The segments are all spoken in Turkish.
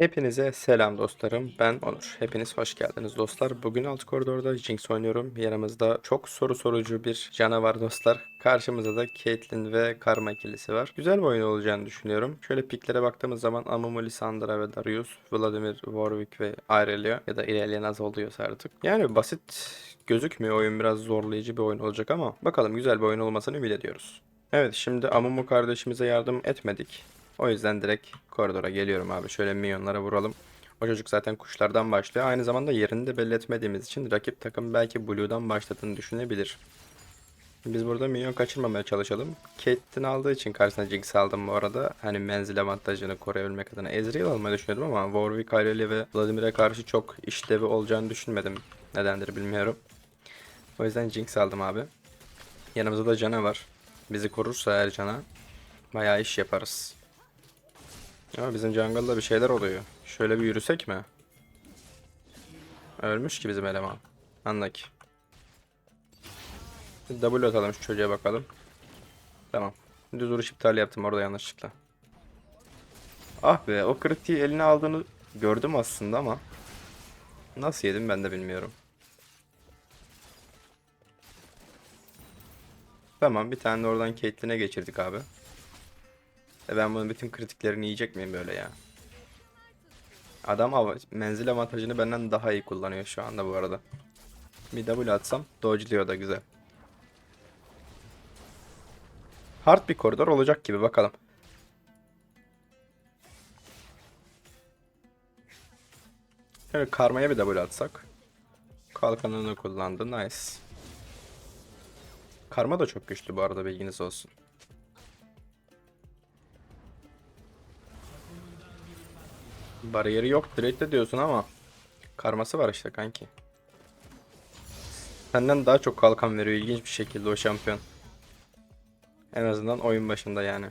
Hepinize selam dostlarım. Ben Onur. Hepiniz hoş geldiniz dostlar. Bugün alt koridorda Jinx oynuyorum. Yanımızda çok soru sorucu bir canavar dostlar. Karşımızda da Caitlyn ve Karma ikilisi var. Güzel bir oyun olacağını düşünüyorum. Şöyle piklere baktığımız zaman Amumu, Lissandra ve Darius, Vladimir, Warwick ve Irelia ya da Irelia nasıl oluyorsa artık. Yani basit gözükmüyor oyun biraz zorlayıcı bir oyun olacak ama bakalım güzel bir oyun olmasını ümit ediyoruz. Evet şimdi Amumu kardeşimize yardım etmedik. O yüzden direkt koridora geliyorum abi. Şöyle minyonlara vuralım. O çocuk zaten kuşlardan başlıyor. Aynı zamanda yerini de belli etmediğimiz için rakip takım belki Blue'dan başladığını düşünebilir. Biz burada minyon kaçırmamaya çalışalım. Caitlyn aldığı için karşısına Jinx aldım bu arada. Hani menzil avantajını koruyabilmek adına Ezreal almayı düşünüyordum ama Warwick, Irelia ve Vladimir'e karşı çok işlevi olacağını düşünmedim. Nedendir bilmiyorum. O yüzden Jinx aldım abi. Yanımızda da Cana var. Bizi korursa eğer Cana bayağı iş yaparız. Ya bizim jungle'da bir şeyler oluyor. Şöyle bir yürüsek mi? Ölmüş ki bizim eleman. Anlak. Bir W atalım şu çocuğa bakalım. Tamam. Düz vuruş iptal yaptım orada yanlışlıkla. Ah be o kritiği eline aldığını gördüm aslında ama nasıl yedim ben de bilmiyorum. Tamam bir tane de oradan Caitlyn'e geçirdik abi. E ben bunun bütün kritiklerini yiyecek miyim böyle ya? Adam av menzil avantajını benden daha iyi kullanıyor şu anda bu arada. Bir W atsam dodge'luyor da güzel. Hard bir koridor olacak gibi bakalım. Şöyle karmaya bir W atsak. Kalkanını kullandı. Nice. Karma da çok güçlü bu arada bilginiz olsun. Bariyeri yok direkt de diyorsun ama karması var işte kanki. Senden daha çok kalkan veriyor ilginç bir şekilde o şampiyon. En azından oyun başında yani.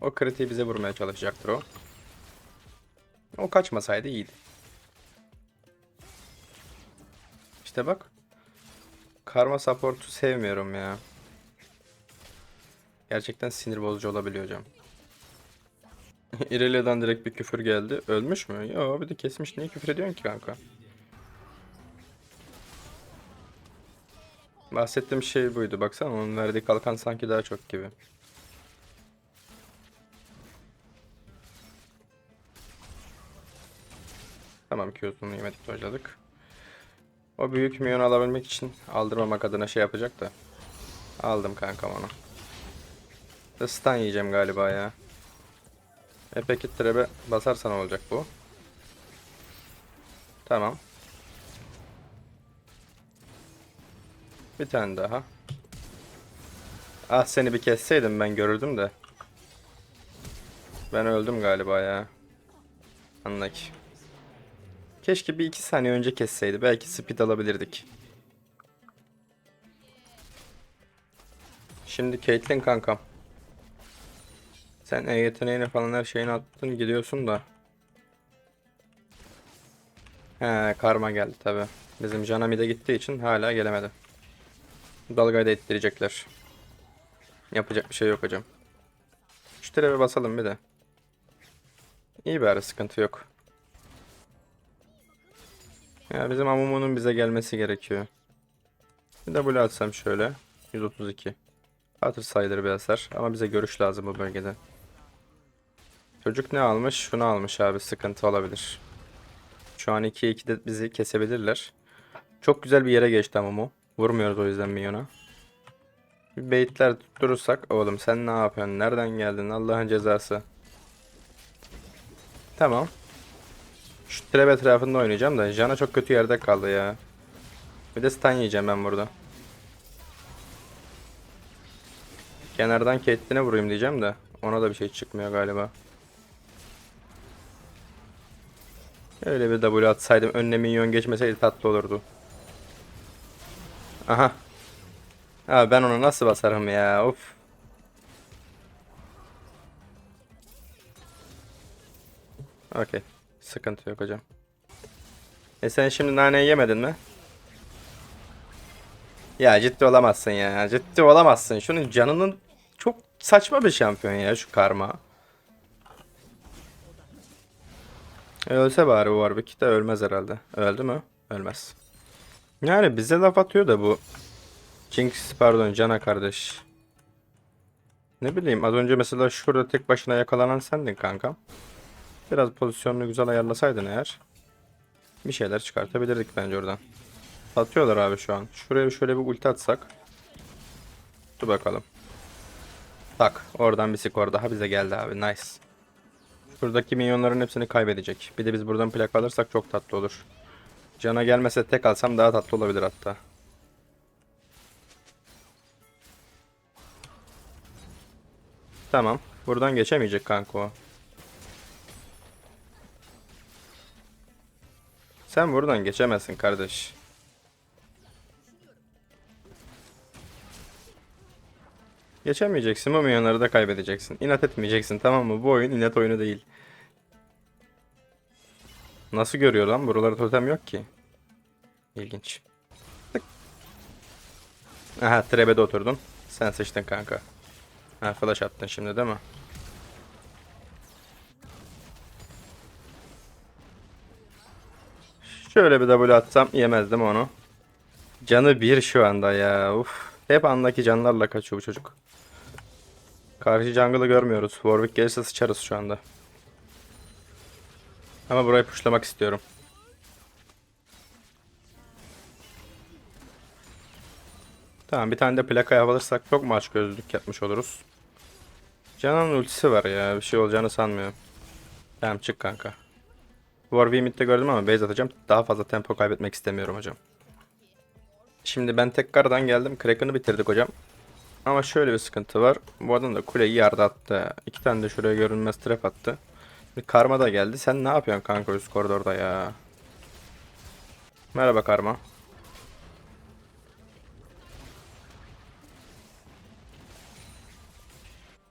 O kritiği bize vurmaya çalışacaktır o. O kaçmasaydı iyiydi. İşte bak. Karma support'u sevmiyorum ya. Gerçekten sinir bozucu olabiliyor hocam. İrelia'dan direkt bir küfür geldi. Ölmüş mü? Yo bir de kesmiş. Niye küfür ediyorsun ki kanka? Bahsettiğim şey buydu. Baksana onun verdiği kalkan sanki daha çok gibi. Tamam Q'sunu yemedik dojladık. O büyük minyon alabilmek için aldırmamak adına şey yapacak da. Aldım kankam onu. Stun yiyeceğim galiba ya. E peki trebe basarsan olacak bu. Tamam. Bir tane daha. Ah seni bir kesseydim ben görürdüm de. Ben öldüm galiba ya. Anlak. Keşke bir iki saniye önce kesseydi. Belki speed alabilirdik. Şimdi Caitlyn kankam. Sen e yeteneğini falan her şeyini attın gidiyorsun da. He karma geldi tabi. Bizim Janami de gittiği için hala gelemedi. Dalgayı da ittirecekler. Yapacak bir şey yok hocam. Şu trebe basalım bir de. İyi bari sıkıntı yok. Ya bizim Amumu'nun bize gelmesi gerekiyor. Bir W atsam şöyle. 132. Hatır sayılır bir hasar ama bize görüş lazım bu bölgede. Çocuk ne almış? Şunu almış abi. Sıkıntı olabilir. Şu an 2-2'de bizi kesebilirler. Çok güzel bir yere geçti ama bu. Vurmuyoruz o yüzden minyona. Bir baitler tutturursak. Oğlum sen ne yapıyorsun? Nereden geldin? Allah'ın cezası. Tamam. Şu trap etrafında oynayacağım da. Jana çok kötü yerde kaldı ya. Bir de stun yiyeceğim ben burada. Kenardan Caitlyn'e vurayım diyeceğim de. Ona da bir şey çıkmıyor galiba. Öyle bir W atsaydım önüne minyon geçmeseydi tatlı olurdu. Aha. Abi ben onu nasıl basarım ya of. Okey. Sıkıntı yok hocam. E sen şimdi naneyi yemedin mi? Ya ciddi olamazsın ya. Ciddi olamazsın. Şunun canının çok saçma bir şampiyon ya şu karma. E, ölse bari bu Warwick de ölmez herhalde. Öldü mü? Ölmez. Yani bize laf atıyor da bu Jinx pardon Cana kardeş. Ne bileyim az önce mesela şurada tek başına yakalanan sendin kankam. Biraz pozisyonunu güzel ayarlasaydın eğer bir şeyler çıkartabilirdik bence oradan. Atıyorlar abi şu an. Şuraya şöyle bir ulti atsak. Dur bakalım. Tak oradan bir skor daha bize geldi abi nice. Şuradaki minyonların hepsini kaybedecek. Bir de biz buradan plak alırsak çok tatlı olur. Cana gelmese tek alsam daha tatlı olabilir hatta. Tamam. Buradan geçemeyecek kanka o. Sen buradan geçemezsin kardeş. Geçemeyeceksin. Bu milyonları da kaybedeceksin. İnat etmeyeceksin tamam mı? Bu oyun inat oyunu değil. Nasıl görüyor lan? Buralarda totem yok ki. İlginç. Tık. Aha trebede oturdun. Sen sıçtın kanka. Ha flash attın şimdi değil mi? Şöyle bir W atsam yemezdim onu. Canı bir şu anda ya. Uf. Hep andaki canlarla kaçıyor bu çocuk. Karşı jungle'ı görmüyoruz. Warwick gelirse sıçarız şu anda. Ama burayı pushlamak istiyorum. Tamam bir tane de plaka alırsak çok maç gözlük yapmış oluruz. Canan'ın ultisi var ya. Bir şey olacağını sanmıyorum. Tamam çık kanka. Warwick'i midde gördüm ama base atacağım. Daha fazla tempo kaybetmek istemiyorum hocam. Şimdi ben tekrardan geldim. Kraken'ı bitirdik hocam. Ama şöyle bir sıkıntı var. Bu adam da kuleyi yerde attı. İki tane de şuraya görünmez trap attı. Bir karma da geldi. Sen ne yapıyorsun kanka üst koridorda ya? Merhaba karma.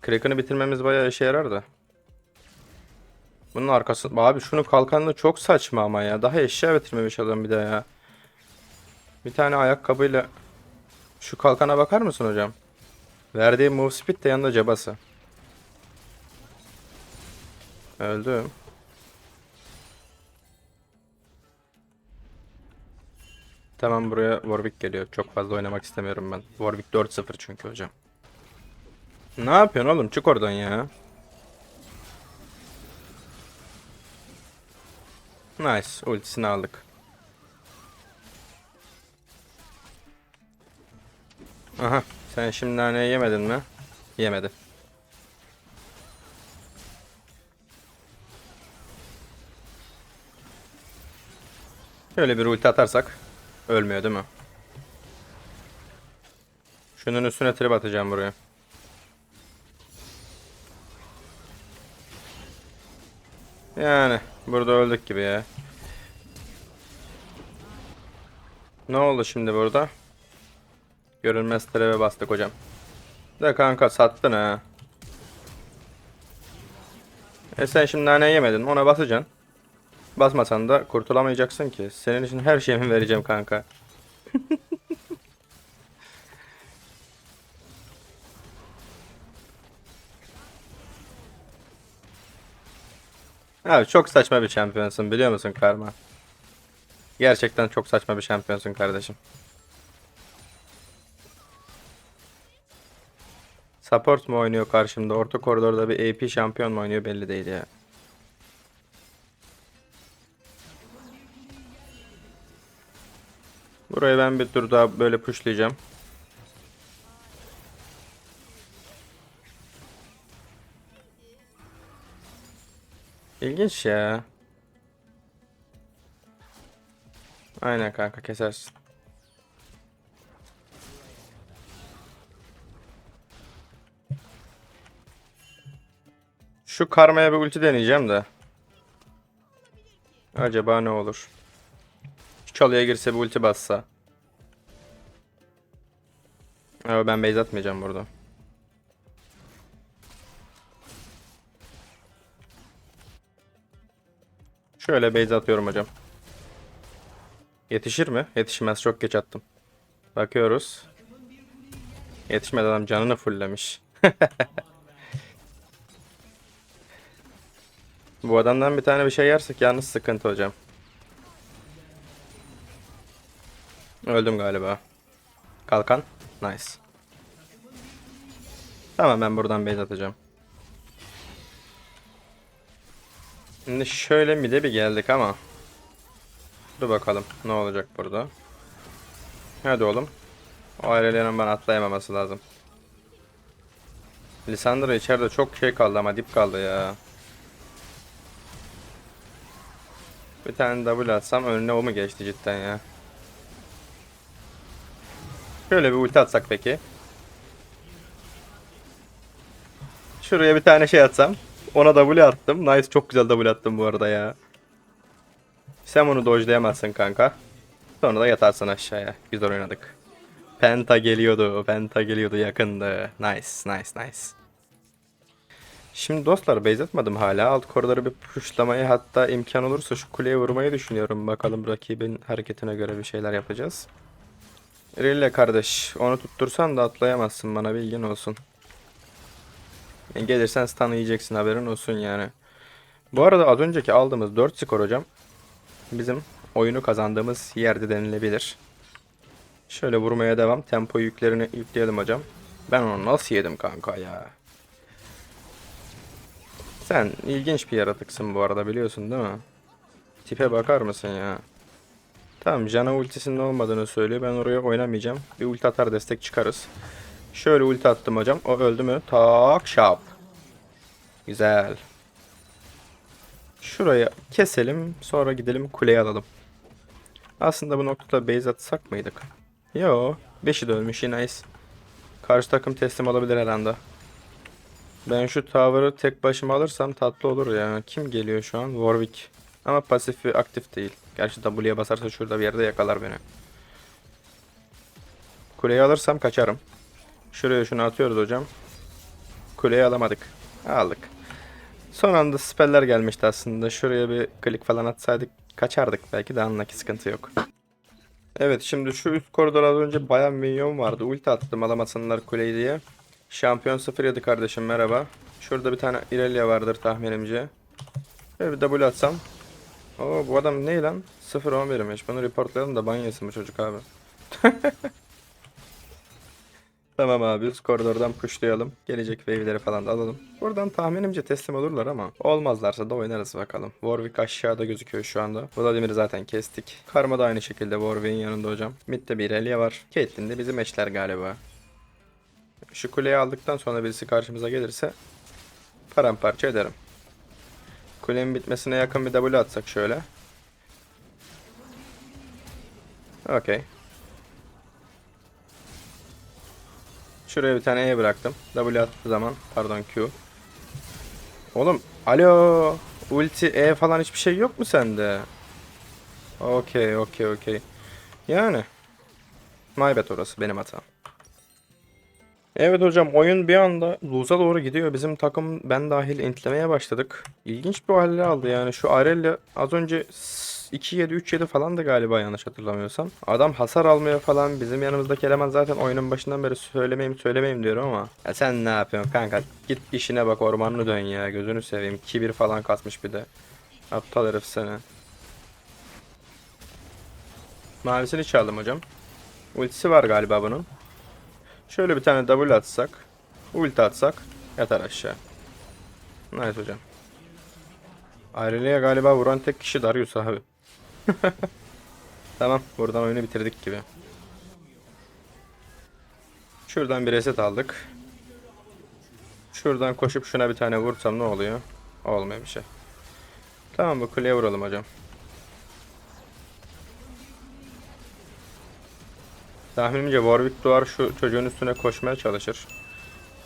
Kraken'ı bitirmemiz bayağı işe yarar da. Bunun arkası... Abi şunu kalkanlı çok saçma ama ya. Daha eşya bitirmemiş adam bir de ya. Bir tane ayakkabıyla... Şu kalkana bakar mısın hocam? Verdiği move speed de yanında cabası. Öldüm. Tamam buraya Warwick geliyor. Çok fazla oynamak istemiyorum ben. Warwick 4-0 çünkü hocam. Ne yapıyorsun oğlum? Çık oradan ya. Nice. Ultisini aldık. Aha. Sen şimdi naneyi yemedin mi? Yemedi. Şöyle bir ulti atarsak ölmüyor değil mi? Şunun üstüne trip atacağım buraya. Yani burada öldük gibi ya. Ne oldu şimdi burada? Görünmez trebe bastık hocam. De kanka sattın ha. E sen şimdi nane yemedin ona basacaksın. Basmasan da kurtulamayacaksın ki. Senin için her şeyimi vereceğim kanka. Abi çok saçma bir şampiyonsun biliyor musun Karma? Gerçekten çok saçma bir şampiyonsun kardeşim. Support mu oynuyor karşımda? Orta koridorda bir AP şampiyon mu oynuyor belli değil ya. Burayı ben bir tur daha böyle pushlayacağım. İlginç ya. Aynen kanka kesersin. Şu karmaya bir ulti deneyeceğim de. Acaba ne olur? Şu çalıya girse bir ulti bassa. Ama ben base atmayacağım burada. Şöyle base atıyorum hocam. Yetişir mi? Yetişmez. Çok geç attım. Bakıyoruz. Yetişmedi adam canını fulllemiş. Bu adamdan bir tane bir şey yersek yalnız sıkıntı hocam. Öldüm galiba. Kalkan. Nice. Tamam ben buradan base atacağım. Şimdi şöyle mi de bir geldik ama. Dur bakalım ne olacak burada. Hadi oğlum. O ayrılayanın bana atlayamaması lazım. Lisandro içeride çok şey kaldı ama dip kaldı ya. Bir tane double atsam önüne o mu geçti cidden ya. Şöyle bir ulti atsak peki. Şuraya bir tane şey atsam. Ona W attım. Nice çok güzel W attım bu arada ya. Sen bunu dojlayamazsın kanka. Sonra da yatarsın aşağıya. Güzel oynadık. Penta geliyordu. Penta geliyordu yakındı. Nice nice nice. Şimdi dostlar base atmadım hala. Alt koridorları bir pushlamayı hatta imkan olursa şu kuleye vurmayı düşünüyorum. Bakalım rakibin hareketine göre bir şeyler yapacağız. Rille kardeş onu tuttursan da atlayamazsın bana bilgin olsun. Yani gelirsen stun yiyeceksin haberin olsun yani. Bu arada az önceki aldığımız 4 skor hocam bizim oyunu kazandığımız yerde denilebilir. Şöyle vurmaya devam. Tempo yüklerini yükleyelim hocam. Ben onu nasıl yedim kanka ya. Sen ilginç bir yaratıksın bu arada biliyorsun değil mi? Tipe bakar mısın ya? Tamam Jana ultisinin olmadığını söylüyor. Ben oraya oynamayacağım. Bir ulti atar destek çıkarız. Şöyle ulti attım hocam. O öldü mü? Tak şap. Güzel. Şurayı keselim. Sonra gidelim kuleye alalım. Aslında bu noktada base atsak mıydık? Yo. 5'i de ölmüş. Nice. Karşı takım teslim olabilir her anda. Ben şu tower'ı tek başıma alırsam tatlı olur ya. Kim geliyor şu an? Warwick. Ama pasifi aktif değil. Gerçi W'ye basarsa şurada bir yerde yakalar beni. Kuleyi alırsam kaçarım. Şuraya şunu atıyoruz hocam. Kuleyi alamadık. Aldık. Son anda speller gelmişti aslında. Şuraya bir klik falan atsaydık kaçardık belki de anlaki sıkıntı yok. Evet şimdi şu üst koridor az önce bayan minyon vardı. Ulti attım alamasınlar kuleyi diye. Şampiyon 07 kardeşim merhaba. Şurada bir tane Irelia vardır tahminimce. Şöyle bir W atsam. Oo bu adam ne lan? 0-11'miş. Bunu reportlayalım da ban bu çocuk abi. Tamam abi üst koridordan pushlayalım. Gelecek wave'leri falan da alalım. Buradan tahminimce teslim olurlar ama olmazlarsa da oynarız bakalım. Warwick aşağıda gözüküyor şu anda. Vladimir'i zaten kestik. Karma da aynı şekilde Warwick'in yanında hocam. Mid'de bir Irelia var. Caitlyn de bizim eşler galiba. Şu kuleyi aldıktan sonra birisi karşımıza gelirse paramparça ederim. Kulenin bitmesine yakın bir W atsak şöyle. Okey. Şuraya bir tane E bıraktım. W attığı zaman pardon Q. Oğlum alo. Ulti E falan hiçbir şey yok mu sende? Okey okey okey. Yani. My bad orası benim hatam. Evet hocam oyun bir anda lose'a doğru gidiyor. Bizim takım ben dahil intlemeye başladık. İlginç bir hale aldı yani. Şu Arella az önce 2-7 3-7 falan da galiba yanlış hatırlamıyorsam. Adam hasar almıyor falan. Bizim yanımızdaki eleman zaten oyunun başından beri söylemeyeyim söylemeyeyim diyorum ama. Ya sen ne yapıyorsun kanka? Git işine bak ormanını dön ya. Gözünü seveyim. Kibir falan kasmış bir de. Aptal herif seni. Mavisini çaldım hocam. Ultisi var galiba bunun. Şöyle bir tane W atsak. Ulti atsak. Yatar aşağı. Nice hocam. Ayrılığa galiba vuran tek kişi Darius abi. tamam buradan oyunu bitirdik gibi. Şuradan bir reset aldık. Şuradan koşup şuna bir tane vursam ne oluyor? Olmuyor bir şey. Tamam bu kuleye vuralım hocam. Tahminimce Warwick Duvar şu çocuğun üstüne koşmaya çalışır.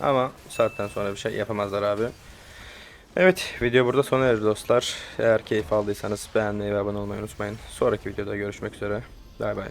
Ama saatten sonra bir şey yapamazlar abi. Evet video burada sona erdi dostlar. Eğer keyif aldıysanız beğenmeyi ve abone olmayı unutmayın. Sonraki videoda görüşmek üzere. Bay bay.